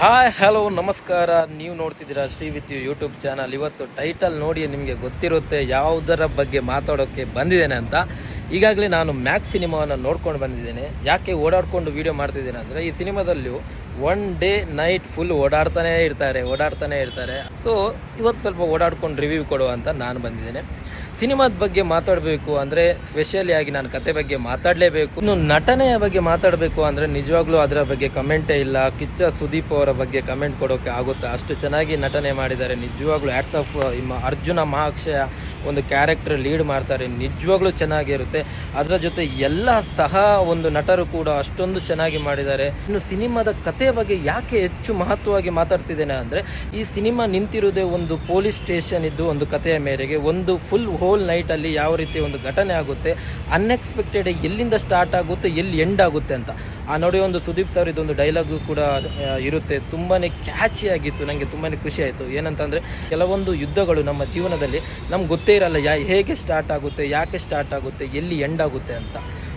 Hi, hello, ನಮಸ್ಕಾರ. ನೀವು ನೋಡ್ತಿದ್ದೀರಾ Shri with you YouTube channel. ಇವತ್ತು ಟೈಟಲ್ ನೋಡಿ ನಿಮಗೆ ಗೊತ್ತಿರುತ್ತೆ ಯಾವುದರ ಬಗ್ಗೆ ಮಾತಾಡೋಕ್ಕೆ ಬಂದಿದ್ದೇನೆ ಅಂತ. ಈಗಾಗಲೇ ನಾನು ಮ್ಯಾಕ್ಸ್ ಸಿನಿಮಾವನ್ನು ನೋಡ್ಕೊಂಡು ಬಂದಿದ್ದೇನೆ. ಯಾಕೆ ಓಡಾಡ್ಕೊಂಡು ವೀಡಿಯೋ ಮಾಡ್ತಿದ್ದೇನೆ ಅಂದರೆ, ಈ ಸಿನಿಮಾದಲ್ಲೂ ಒನ್ ಡೇ ನೈಟ್ ಫುಲ್ ಓಡಾಡ್ತಾನೆ ಇರ್ತಾರೆ ಓಡಾಡ್ತಾನೆ ಇರ್ತಾರೆ. ಸೊ ಇವತ್ತು ಸ್ವಲ್ಪ ಓಡಾಡ್ಕೊಂಡು ರಿವ್ಯೂ ಕೊಡುವ ಅಂತ ನಾನು ಬಂದಿದ್ದೇನೆ. ಸಿನಿಮಾದ ಬಗ್ಗೆ ಮಾತಾಡಬೇಕು ಅಂದರೆ ಸ್ಪೆಷಲಿ ಆಗಿ ನಾನು ಕತೆ ಬಗ್ಗೆ ಮಾತಾಡಲೇಬೇಕು. ಇನ್ನು ನಟನೆಯ ಬಗ್ಗೆ ಮಾತಾಡಬೇಕು ಅಂದರೆ ನಿಜವಾಗ್ಲೂ ಅದರ ಬಗ್ಗೆ ಕಮೆಂಟೇ ಇಲ್ಲ. ಕಿಚ್ಚ ಸುದೀಪ್ ಅವರ ಬಗ್ಗೆ ಕಮೆಂಟ್ ಕೊಡೋಕೆ ಆಗುತ್ತೆ. ಅಷ್ಟು ಚೆನ್ನಾಗಿ ನಟನೆ ಮಾಡಿದ್ದಾರೆ. ನಿಜವಾಗ್ಲೂ ಆಟ್ಸ್ ಆಫ್ ಅರ್ಜುನ ಮಹಾಕ್ಷಯ. ಒಂದು ಕ್ಯಾರೆಕ್ಟರ್ ಲೀಡ್ ಮಾಡ್ತಾರೆ. ನಿಜವಾಗ್ಲೂ ಚೆನ್ನಾಗಿರುತ್ತೆ. ಅದರ ಜೊತೆ ಎಲ್ಲ ಸಹ ಒಂದು ನಟರು ಕೂಡ ಅಷ್ಟೊಂದು ಚೆನ್ನಾಗಿ ಮಾಡಿದ್ದಾರೆ. ಇನ್ನು ಸಿನಿಮಾದ ಕತೆ ಬಗ್ಗೆ ಯಾಕೆ ಹೆಚ್ಚು ಮಹತ್ವವಾಗಿ ಮಾತಾಡ್ತಿದ್ದೇನೆ ಅಂದರೆ, ಈ ಸಿನಿಮಾ ನಿಂತಿರುವುದೇ ಒಂದು ಪೊಲೀಸ್ ಸ್ಟೇಷನ್ ಇದ್ದು ಒಂದು ಕಥೆಯ ಮೇರೆಗೆ ಒಂದು ಫುಲ್ ಹೋಲ್ ನೈಟಲ್ಲಿ ಯಾವ ರೀತಿ ಒಂದು ಘಟನೆ ಆಗುತ್ತೆ ಅನ್ಎಕ್ಸ್ಪೆಕ್ಟೆಡ್ ಎಲ್ಲಿಂದ ಸ್ಟಾರ್ಟ್ ಆಗುತ್ತೆ, ಎಲ್ಲಿ ಎಂಡ್ ಆಗುತ್ತೆ ಅಂತ. ಆ ನೋಡಿ ಒಂದು ಸುದೀಪ್ ಸರ್ ಇದೊಂದು ಡೈಲಾಗು ಕೂಡ ಇರುತ್ತೆ. ತುಂಬಾ ಕ್ಯಾಚಿ ಆಗಿತ್ತು. ನನಗೆ ತುಂಬಾ ಖುಷಿ ಆಯಿತು. ಏನಂತಂದರೆ, ಕೆಲವೊಂದು ಯುದ್ಧಗಳು ನಮ್ಮ ಜೀವನದಲ್ಲಿ ನಮ್ಗೆ ಗೊತ್ತೇ ಇರಲ್ಲ ಯಾ ಹೇಗೆ ಸ್ಟಾರ್ಟ್ ಆಗುತ್ತೆ ಯಾಕೆ ಸ್ಟಾರ್ಟ್ ಆಗುತ್ತೆ ಎಲ್ಲಿ ಎಂಡ್ ಆಗುತ್ತೆ ಅಂತ.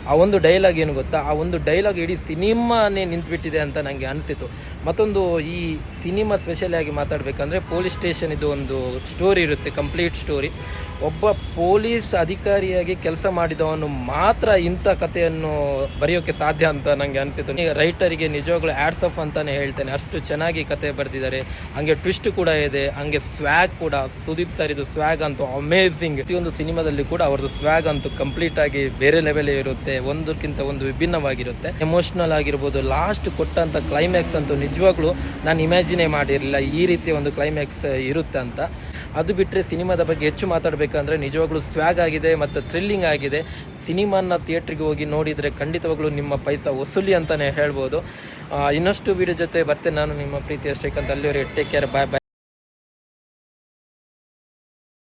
ಆ ಒಂದು ಡೈಲಾಗ್ ಏನು ಗೊತ್ತಾ? ಆ ಒಂದು ಡೈಲಾಗ್ ಇಡೀ ಸಿನಿಮಾನೇ ನಿಂತುಬಿಟ್ಟಿದೆ ಅಂತ ನನಗೆ ಅನಿಸಿತು. ಮತ್ತೊಂದು ಈ ಸಿನಿಮಾ ಸ್ಪೆಷಲ್ ಆಗಿ ಮಾತಾಡಬೇಕಂದ್ರೆ ಪೊಲೀಸ್ ಸ್ಟೇಷನ್ ಇದು ಒಂದು ಸ್ಟೋರಿ ಇರುತ್ತೆ ಕಂಪ್ಲೀಟ್ ಸ್ಟೋರಿ ಒಬ್ಬ ಪೊಲೀಸ್ ಅಧಿಕಾರಿಯಾಗಿ ಕೆಲಸ ಮಾಡಿದವನು ಮಾತ್ರ ಇಂಥ ಕಥೆಯನ್ನು ಬರೆಯೋಕೆ ಸಾಧ್ಯ ಅಂತ ನನಗೆ ಅನಿಸಿತು. ಈಗ ರೈಟರಿಗೆ ನಿಜವಾಗ್ಲೂ ಆಡ್ಸ್ ಆಫ್ ಅಂತಾನೆ ಹೇಳ್ತೇನೆ. ಅಷ್ಟು ಚೆನ್ನಾಗಿ ಕತೆ ಬರೆದಿದ್ದಾರೆ. ಹಂಗೆ ಟ್ವಿಸ್ಟ್ ಕೂಡ ಇದೆ. ಹಂಗೆ ಸ್ವ್ಯಾಗ್ ಕೂಡ. ಸುದೀಪ್ ಸರ್ ಇದು ಸ್ವ್ಯಾಗ್ ಅಂತೂ ಅಮೇಝಿಂಗ್ ಪ್ರತಿಯೊಂದು ಸಿನಿಮಾದಲ್ಲಿ ಕೂಡ ಅವ್ರದ್ದು ಸ್ವ್ಯಾಗ್ ಅಂತೂ ಕಂಪ್ಲೀಟ್ ಆಗಿ ಬೇರೆ ಲೆವೆಲ್ ಇರುತ್ತೆ. ಒಂದಕ್ಕಿಂತ ಒಂದು ವಿಭಿನ್ನವಾಗಿರುತ್ತೆ. ಎಮೋಷನಲ್ ಆಗಿರ್ಬೋದು ಲಾಸ್ಟ್ ಕೊಟ್ಟಂತ ಕ್ಲೈಮ್ಯಾಕ್ಸ್ ಅಂತೂ ನಿಜವಾಗ್ಲೂ ನಾನು ಇಮ್ಯಾಜಿನೇ ಮಾಡಿರಲಿಲ್ಲ ಈ ರೀತಿ ಒಂದು ಕ್ಲೈಮ್ಯಾಕ್ಸ್ ಇರುತ್ತೆ ಅಂತ. ಅದು ಬಿಟ್ಟರೆ ಸಿನಿಮಾದ ಬಗ್ಗೆ ಹೆಚ್ಚು ಮಾತಾಡಬೇಕಂದ್ರೆ ನಿಜವಾಗ್ಲೂ ಸ್ವ್ಯಾಗ್ ಆಗಿದೆ ಮತ್ತು ಥ್ರಿಲ್ಲಿಂಗ್ ಆಗಿದೆ. ಸಿನಿಮಾನ ಥಿಯೇಟ್ರಿಗೆ ಹೋಗಿ ನೋಡಿದರೆ ಖಂಡಿತವಾಗ್ಲೂ ನಿಮ್ಮ ಪೈಸಾ ವಸೂಲಿ ಅಂತಲೇ ಹೇಳ್ಬೋದು. ಇನ್ನಷ್ಟು ವೀಡಿಯೋ ಜೊತೆ ಬರ್ತೇನೆ ನಾನು ನಿಮ್ಮ ಪ್ರೀತಿ ಅಷ್ಟೇ ಅಲ್ಲಿವರೆಗೆ ಟೇಕ್ ಕೇರ್ ಬಾಯ್ ಬಾಯ್